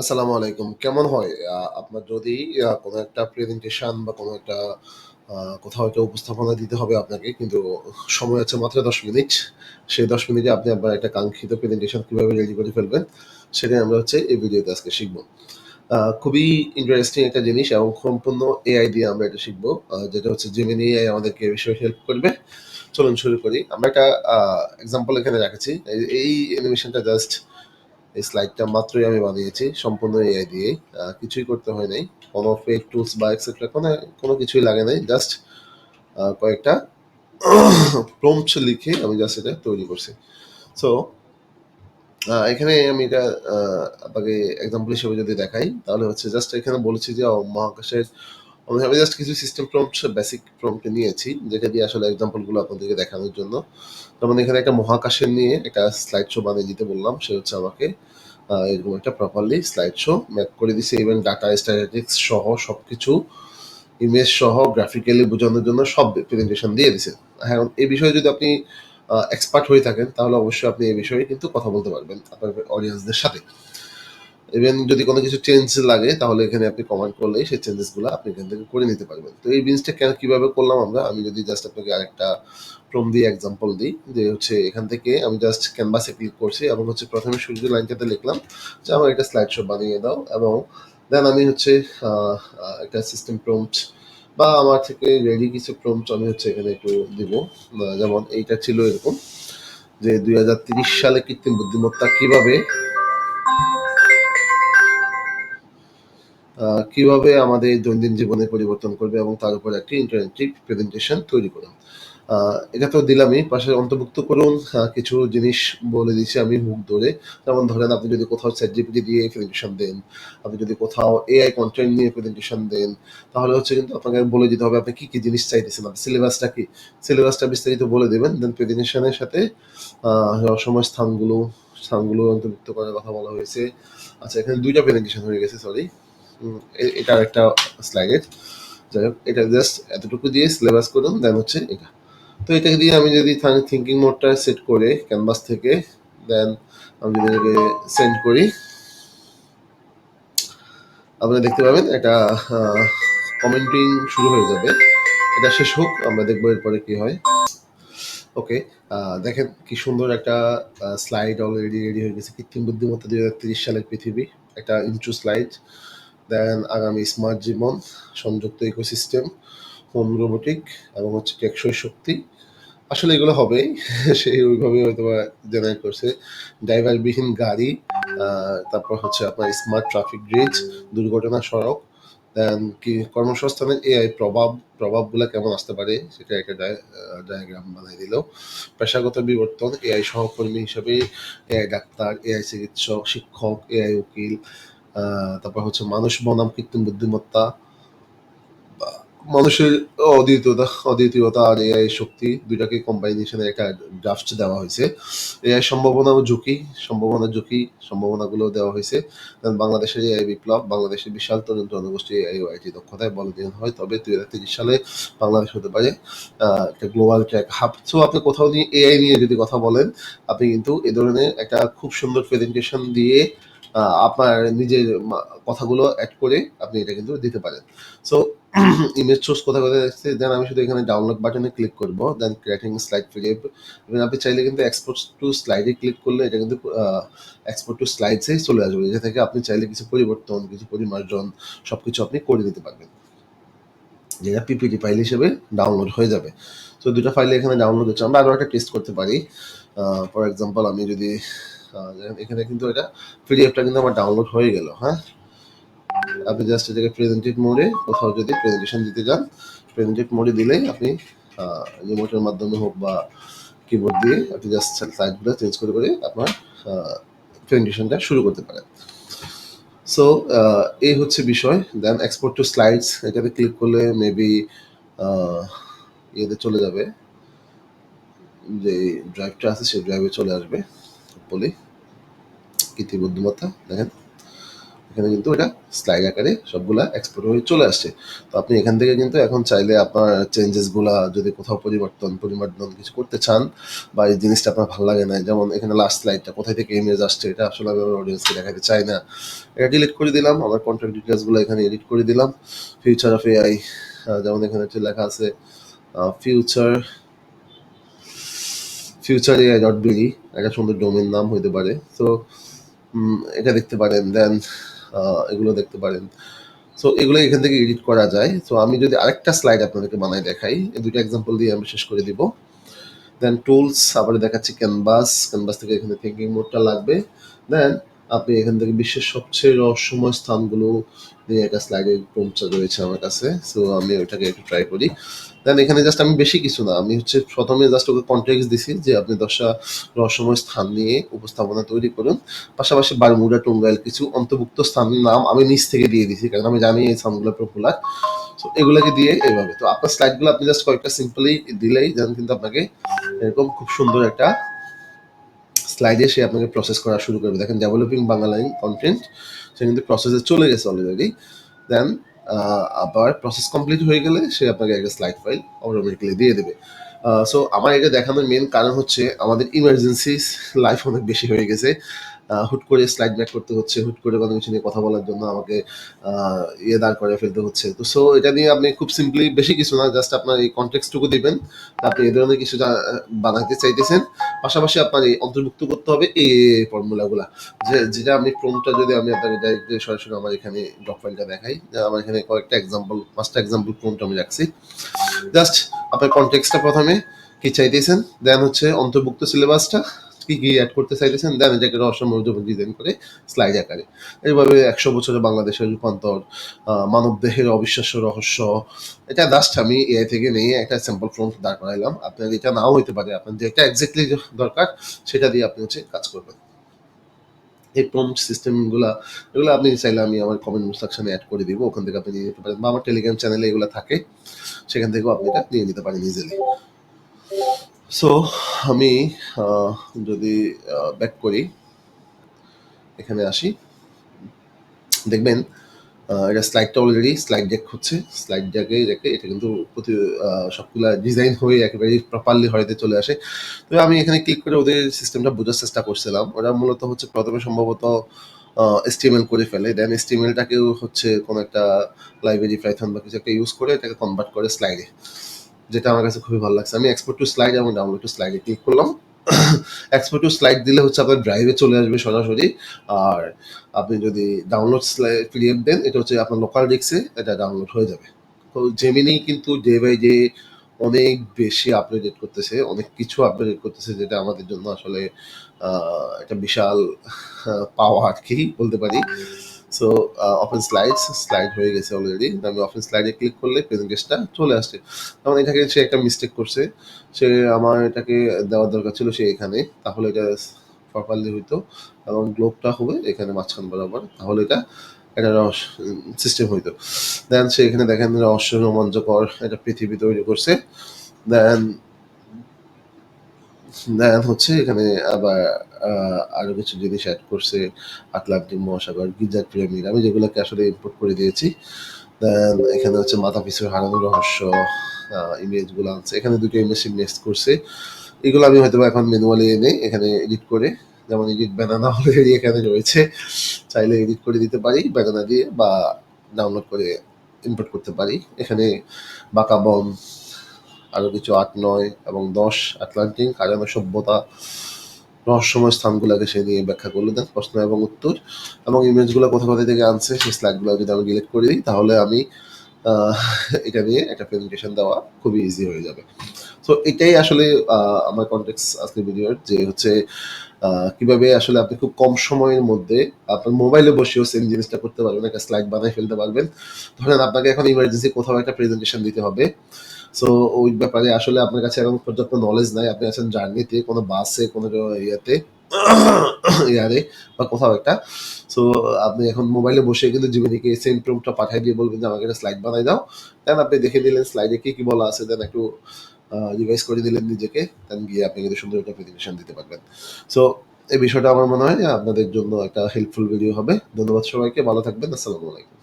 আসসালামু আলাইকুম। কেমন হয় আপনার যদি কোনো একটা প্রেজেন্টেশন বা কোনো একটা কোথাও একটা উপস্থাপনা দিতে হবে আপনাকে কিন্তু সময় আছে মাত্র ১০ মিনিট। সেই ১০ মিনিটে আপনি আপনার একটা কাঙ্ক্ষিত প্রেজেন্টেশন কীভাবে রেডি করে ফেলবেন, সেটাই আমরা হচ্ছে এই ভিডিওতে আজকে শিখব। খুবই ইন্টারেস্টিং একটা জিনিস এবং সম্পূর্ণ এআই দিয়ে আমরা এটা শিখব যেটা হচ্ছে Gemini এআই আমাদেরকে বিষয়ে হেল্প করবে। চলুন শুরু করি। আমরা একটা এক্সাম্পল এখানে রেখেছি। এই অ্যানিমেশনটা জাস্ট এই স্লাইডটা মাত্রই আমি বানিয়েছি সম্পূর্ণ এআই দিয়েই। আ কিছুই করতে হয় নাই। কোনো ফেক টুলস বা এক্সেট্রা কোনো কোনো কিছুই লাগে নাই। জাস্ট কয়েকটা প্রম্পট লিখে আমি জাস্ট এটা তৈরি করছি। সো এখানে আমি এটা আপনাকে এক্সাম্পল হিসেবে যদি দেখাই, তাহলে হচ্ছে জাস্ট এখানে বলেছি যে মহাকাশের আমি জাস্ট কিছু সিস্টেম প্রম্পট বেসিক প্রম্পট নিয়েছি, যেটা দিয়ে আসলে এক্সাম্পলগুলো আপনাদেরকে দেখানোর জন্য। যেমন এখানে একটা মহাকাশের নিয়ে একটা স্লাইড শো বানিয়ে দিতে বললাম। সে হচ্ছে আমাকে এরকম একটা প্রপারলি স্লাইড শো ম্যাপ করে দিছে ইভেন ডাটা স্ট্যাটিস্টিক্স সহ সবকিছু ইমেজ সহ গ্রাফিক্যালি বোঝানোর জন্য সব প্রেজেন্টেশন দিয়ে দিছে। এখন এই বিষয়ে যদি আপনি এক্সপার্ট হয়ে থাকেন, তাহলে অবশ্যই আপনি এই বিষয়ে কিন্তু কথা বলতে পারবেন আপনার অডিয়েন্সদের সাথে। ইভেন যদি কোনো কিছু চেঞ্জ লাগে, তাহলে এখানে আপনি কমেন্ট করলেই সেই চেঞ্জেসগুলা আপনি এখান থেকে করে নিতে পারবেন। তো এই জিনিসটা কেন কীভাবে করলাম আমরা? আমি যদি জাস্ট আপনাকে আরেকটা প্রম্পট দিয়ে এক্সাম্পল দিই, যে হচ্ছে এখান থেকে আমি জাস্ট ক্যানভাসে ক্লিক করছি এবং হচ্ছে ১ম এ শুরুর লাইনটাতে লিখলাম যে, "আমার একটা স্লাইড শো বানিয়ে দাও" এবং দেন আমি হচ্ছে একটা সিস্টেম প্রম্পট বা আমার থেকে রেডি কিছু প্রম্পট আমি হচ্ছে এখানে একটু দিব। যেমন এইটা ছিল এরকম যে, "২০৩০ সালে কৃত্রিম বুদ্ধিমত্তা কীভাবে" কীভাবে আমাদের দৈনন্দিন জীবনে পরিবর্তন করবে এবং তার উপর একটি ইন্টারেক্টিভ প্রেজেন্টেশন তৈরি করুন। এটা তো দিলামই, পাশে অন্তর্ভুক্ত করুন কিছু জিনিস বলে দিয়েছি আমি হুক ধরে। যেমন ধরেন আপনি যদি কোথাও ChatGPT দিয়ে প্রেজেন্টেশন দেন, আপনি যদি কোথাও এআই কন্টেন্ট নিয়ে প্রেজেন্টেশন দেন, তাহলে হচ্ছে কিন্তু আপনাকে বলে দিতে হবে আপনি কী কী জিনিস চাইতেছেন। আপনার সিলেবাসটা কি? সিলেবাসটা বিস্তারিত বলে দেবেন দেন প্রেজেন্টেশন এর সাথে রহস্যময় স্থানগুলো, স্থানগুলো অন্তর্ভুক্ত করার কথা বলা হয়েছে। আচ্ছা এখানে দুইটা প্রেজেন্টেশন হয়ে গেছে সরি। এটা আরেকটা স্লাইডের। যাই হোক এটা জাস্ট এতটুকু দিয়ে সিলেবাস করুন, দেন হচ্ছে এটা। তো এটাকে দিয়ে আমি যদি থিঙ্কিং মোডটা সেট করে ক্যানভাস থেকে দেন আমি যদি এটাকে সেন্ড করি আপনারা দেখতে পাবেন একটা আ কমেন্টিং শুরু হয়ে যাবে। এটা শেষ হোক, আমরা দেখব এরপরে কি হয়। ওকে, দেখেন কি সুন্দর একটা স্লাইড অলরেডি রেডি হয়ে গেছে। কৃত্রিম বুদ্ধিমত্তা ২০৩০ সালের পৃথিবী। একটা ইন্ট্রো স্লাইড। দেন আগামী স্মার্ট জীবন, সংযুক্ত ইকোসিস্টেম, হোম রোবোটিক এবং হচ্ছে টেকসই শক্তি। আসলে এগুলো হবেই। সেই ওইভাবেই হয়তোবা জেনারেট করছে। ড্রাইভারবিহীন গাড়ি, তারপর হচ্ছে আপনার স্মার্ট ট্রাফিক গ্রিড, দুর্ঘটনা সড়ক, দেন কি কর্মসংস্থানের এআই প্রভাব, প্রভাবগুলা কেমন আসতে পারে সেটা একটা ডায় ডায়াগ্রাম বানায় দিল। পেশাগত বিবর্তন, এআই সহকর্মী হিসেবে এআই ডাক্তার, এআই চিকিৎসক, শিক্ষক, এআই উকিল, তারপর হচ্ছে মানুষ বনাম কৃত্রিম বুদ্ধিমত্তা। মানুষের অদ্বিতীয়তা অদ্বিতীয়তা আর এআই শক্তি ২ টাকে কম্বাইনেশন এর একটা ড্রাফট দেওয়া হয়েছে এআই সম্ভাবনা ঝুঁকি, সম্ভাবনা ঝুঁকি, সম্ভাবনাগুলো দেওয়া হয়েছে বাংলাদেশের এআই বিপ্লব, বাংলাদেশের বিশাল তরুণ জনগোষ্ঠী এআই ও আইটি দক্ষতায় বলবান হয়। তবে ২০৩০ সালে বাংলাদেশ হতে পারে একটা গ্লোবাল ট্র্যাক হাব। সো আপনি কোথাও নিয়ে এআই নিয়ে যদি কথা বলেন, আপনি কিন্তু এ ধরনের একটা খুব সুন্দর প্রেজেন্টেশন দিয়ে আপনার নিজের কথাগুলো অ্যাড করে আপনি এটা কিন্তু দিতে পারেন। সো ইমেজ সোর্স কোথায়, কোথায় আসছে দেন আমি শুধু এখানে ডাউনলোড বাটনে ক্লিক করব। দেন ক্রিয়েটিং স্লাইড পিডিএফ আপনি চাইলে কিন্তু এক্সপোর্ট টু স্লাইড ক্লিক করলে এটা কিন্তু এক্সপোর্ট টু স্লাইডস এ চলে আসবে। যেটা থেকে আপনি চাইলে কিছু পরিবর্তন, কিছু পরিমার্জন সবকিছু আপনি করে দিতে পারবেন। যেটা পিপিটি ফাইল হিসেবে ডাউনলোড হয়ে যাবে। সো ২ টা ফাইল এখানে ডাউনলোড হচ্ছে। আমরা আরও একটা টেস্ট করতে পারি। ফর এক্সাম্পল আমি যদি এখানে কিন্তু এটা পিডিএফটা কিন্তু আমার ডাউনলোড হয়ে গেল, হ্যাঁ? আপনি জাস্ট এটাকে প্রেজেন্টেড মোডে কোথাও যদি প্রেজেন্টেশন দিতে যান, প্রেজেন্টেড মোডে দিলেই আপনি রিমোটের মাধ্যমে হোক বা কিবোর্ড দিয়ে আপনি জাস্ট স্লাইডগুলো চেঞ্জ করে, করে আপনার প্রেজেন্টেশনটা শুরু করতে পারেন। সো এই হচ্ছে বিষয়। দেন এক্সপোর্ট টু স্লাইডস এটাতে ক্লিক করলে মেবি ইয়েতে চলে যাবে। যে ড্রাইভটা আছে সেই ড্রাইভে চলে আসবে হোপফুলি। কৃত্রিম বুদ্ধিমত্তা, দেখেন। এখানে কিন্তু এটা স্লাইড আকারে সবগুলা এক্সপোর্ট হয়ে চলে আসছে তো আপনি এখান থেকে কিন্তু এখন চাইলে আপনার চেঞ্জেসগুলা যদি কোথাও পরিবর্তন পরিবর্তন কিছু করতে চান বা এই জিনিসটা আপনার ভালো লাগে না, যেমন এখানে লাস্ট স্লাইডটা কোথায় থেকে ইমেজ আসছে, এটা আসলে আমি আমার অডিয়েন্সকে দেখাতে চাই না এটা ডিলিট করে দিলাম, আমার কন্ট্যাক্ট ডিটেলসগুলো এখানে এডিট করে দিলাম ফিউচার অফ এআই যেমন এখানে হচ্ছে লেখা আছে future future AI dot BD একটা সুন্দর ডোমেন নাম হইতে পারে। তো এটা দেখতে পারেন দেন এগুলো দেখতে পারেন। সো এগুলো এখান থেকে এডিট করা যায়। তো আমি যদি আরেকটা স্লাইড আপনাদেরকে বানাই দেখাই, এই দুটো এক্সাম্পল দিয়ে আমি শেষ করে দিব। দেন টুলস আবার দেখাচ্ছি ক্যানভাস ক্যানভাস থেকে এখানে থিঙ্কিং মোডটা লাগবে। দেন আপনি এখান থেকে বিশ্বের সবচেয়ে রহস্যময় স্থানগুলো নিয়ে একটা স্লাইডের প্রমচা রয়েছে আমার কাছে। সো আমি ওইটাকে একটু ট্রাই করি। দেন এখানে জাস্ট আমি বেশি কিছু না, আমি হচ্ছে প্রথমে জাস্ট ওকে কন্টেক্স দিছি যে আপনি দশটা রহস্যময় স্থান নিয়ে উপস্থাপনা তৈরি করুন। পাশাপাশি বারমুডা, টুঙ্গাইল কিছু অন্তর্ভুক্ত স্থানের নাম আমি নিচ থেকে দিয়ে দিছি, কারণ আমি জানি এই স্থানগুলো পপুলার তো এগুলোকে দিয়ে এইভাবে। তো আপনার স্লাইডগুলো আপনি জাস্ট কয়েকটা সিম্পলি দিলেই যেন কিন্তু আপনাকে এরকম খুব সুন্দর একটা স্লাইডে সে আপনাকে প্রসেস করা শুরু করবে। দেখেন ডেভেলপিং বাংলাইন কন্টেন্ট সে কিন্তু প্রসেসে চলে গেছে অলরেডি দেন আবার প্রসেস কমপ্লিট হয়ে গেলে সে আপনাকে একটা স্লাইড ফাইল অটোমেটিক্যালি দিয়ে দেবে। সো আমার এটা দেখানোর মেন কারণ হচ্ছে আমাদের ইমার্জেন্সি লাইফ অনেক বেশি হয়ে গেছে। হুট করে স্লাইড ব্যাক করতে হচ্ছে, হুট করে কোনো কিছু নিয়ে কথা বলার জন্য আমাকে ইয়ে দাঁড় করে ফেলতে হচ্ছে। তো সো এটা নিয়ে আপনি খুব সিম্পলি বেশি কিছু না জাস্ট আপনার এই কন্টেক্সটুকু দিবেন। আপনি এ ধরনের কিছু বানাতে চাইতেছেন। পাশাপাশি আপনার এই অন্তর্ভুক্ত করতে হবে এই ফর্মুলাগুলা যে, যেটা আমি ক্রমটা যদি আমি আপনাকে ডাইরেক্ট সরাসরি আমার এখানে ডক ফাইলটা দেখাই আমার এখানে কয়েকটা এক্সাম্পল পাঁচটা এক্সাম্পল ক্রমটা আমি রাখছি। জাস্ট আপনার কন্টেক্সটটা প্রথমে কি চাইতেছেন? দেন হচ্ছে অন্তর্ভুক্ত সিলেবাসটা কি কি অ্যাড করতে চাইতেছেন, দেন এটাকে রহস্যময় ডিজাইন করে স্লাইড আকারে। এইভাবে একশো বছরের বাংলাদেশের রূপান্তর মানব দেহের অবিশ্বাস্য রহস্য, এটা জাস্ট আমি এআই থেকে নিয়ে একটা স্যাম্পল ফ্রন্ট দাঁড় করাইলাম। আপনার এটা নাও হইতে পারে, আপনার যেটা এক্স্যাক্টলি দরকার, সেটা দিয়ে আপনি হচ্ছে কাজ করবেন। এই প্রম্পট সিস্টেমগুলো এগুলো আপনি চাইলে আমি আমার কমেন্ট সেকশনে অ্যাড করে দিব, ওখান থেকে আপনি নিয়ে নিতে পারেন। বা আমার টেলিগ্রাম চ্যানেলে এগুলো থাকে, সেখান থেকেও আপনি এটা নিয়ে নিতে পারেন ইজিলি সো আমি যদি ব্যাক করি, এখানে আসি। দেখবেন এটা স্লাইডটা অলরেডি স্লাইড ডেক হচ্ছে। স্লাইড ডেকে রেখে এটা কিন্তু প্রতি সবগুলা ডিজাইন হয়ে একেবারে প্রপারলি হয়তো চলে আসে। তবে আমি এখানে ক্লিক করে ওদের সিস্টেমটা বোঝার চেষ্টা করছিলাম। ওরা মূলত হচ্ছে প্রথমে সম্ভবত এস্টিমেল করে ফেলে। দেন এস্টিমেলটাকেও হচ্ছে কোনো একটা লাইব্রেরি পাইথন বা কিছু একটা ইউজ করে এটাকে কনভার্ট করে স্লাইডে যেটা আমার কাছে খুবই ভালো লাগছে। আমি এক্সপোর্ট টু স্লাইড এবং ডাউনলোড টু স্লাইডে ক্লিক করলাম। এক্সপোর্ট টু স্লাইড দিলে হচ্ছে আপনার ড্রাইভে চলে আসবে সরাসরি। আর আপনি যদি ডাউনলোড পিডিএফ দেন, এটা হচ্ছে আপনার লোকাল ডিস্কে এটা ডাউনলোড হয়ে যাবে। তো জেমিনি কিন্তু ডে বাই ডে অনেক বেশি আপডেট করতেছে, অনেক কিছু আপডেট করতেছে যেটা আমাদের জন্য আসলে একটা বিশাল পাওয়া আর কি বলতে পারি। সো ওপেন স্লাইডস স্লাইড হয়ে গেছে অলরেডি আমি ওপেন স্লাইডে ক্লিক করলে প্রেজেন্টেশনটা চলে আসছে। তখন এটাকে সে একটা মিস্টেক করছে। সে আমার এটাকে দেওয়ার দরকার ছিল সে এখানে। তাহলে এটা প্রপারলি হইতো। এবং গ্লোবটা হবে এখানে মাঝখান বরাবর। তাহলে এটা একটা রহস্য সিস্টেম হইতো। দেন সে এখানে দেখেন রহস্য, রোমাঞ্চকর একটা পৃথিবী তৈরি করছে। দেন দেন হচ্ছে এখানে আবার আহ, আরও কিছু জিনিস অ্যাড করছে আটলান্টিক মহাসাগর গিজার পিরামিড। আমি যেগুলোকে আসলে ইম্পোর্ট করে দিয়েছি এখানে হচ্ছে মাথা পিছুর হারানো রহস্য ইমেজগুলো আনছে এখানে দুটো ইমেজ ইনভেস্ট করছে। এগুলো আমি হয়তো এখন ম্যানুয়ালি এনে এখানে এডিট করে যেমন এডিট ব্যানানা অলরেডি এখানে রয়েছে চাইলে এডিট করে দিতে পারি ব্যানানা দিয়ে বা ডাউনলোড করে ইম্পোর্ট করতে পারি। এখানে বাঁকা বন আরও কিছু আট নয় এবং দশ আটলান্টিক হারানো সভ্যতা রহস্যময় স্থানগুলোকে সে নিয়ে ব্যাখ্যা করল দেন প্রশ্ন এবং উত্তর এবং ইমেজগুলো কোথা কোথা থেকে আনছে, সেই স্লাইডগুলো যদি আমি ডিলিট করে দিই, তাহলে আমি এটা নিয়ে একটা প্রেজেন্টেশন দেওয়া খুবই ইজি হয়ে যাবে। তো এটাই আসলে আমার কন্টেক্স আজকে ভিডিওর যে হচ্ছে কীভাবে আসলে আপনি খুব কম সময়ের মধ্যে আপনার মোবাইলে বসেও সেম জিনিসটা করতে পারবেন, একটা স্লাইড বানায় ফেলতে পারবেন। ধরেন আপনাকে এখন ইমার্জেন্সি কোথাও একটা প্রেজেন্টেশন দিতে হবে। সো ওই ব্যাপারে আসলে আপনার কাছে এখন পর্যাপ্ত নলেজ নাই। আপনি আছেন জার্নিতে কোনো বাসে কোনো ইয়েতে, ইয়ারে, বা কোথাও একটা। সো আপনি এখন মোবাইলে বসে কিন্তু জীবনীকে সেম প্রুফটা পাঠিয়ে দিয়ে বলবেন যে, আমাকে একটা স্লাইড বানাই দাও। দেন আপনি দেখে দিলেন স্লাইডে কি কি বলা আছে। দেন একটু রিভাইজ করে দিলেন নিজেকে। দেন গিয়ে আপনি কিন্তু সুন্দর একটা প্রেজেন্টেশন দিতে পারবেন। সো এই বিষয়টা আমার মনে হয় আপনাদের জন্য একটা হেল্পফুল ভিডিও হবে। ধন্যবাদ সবাইকে। ভালো থাকবেন। আসসালামু আলাইকুম।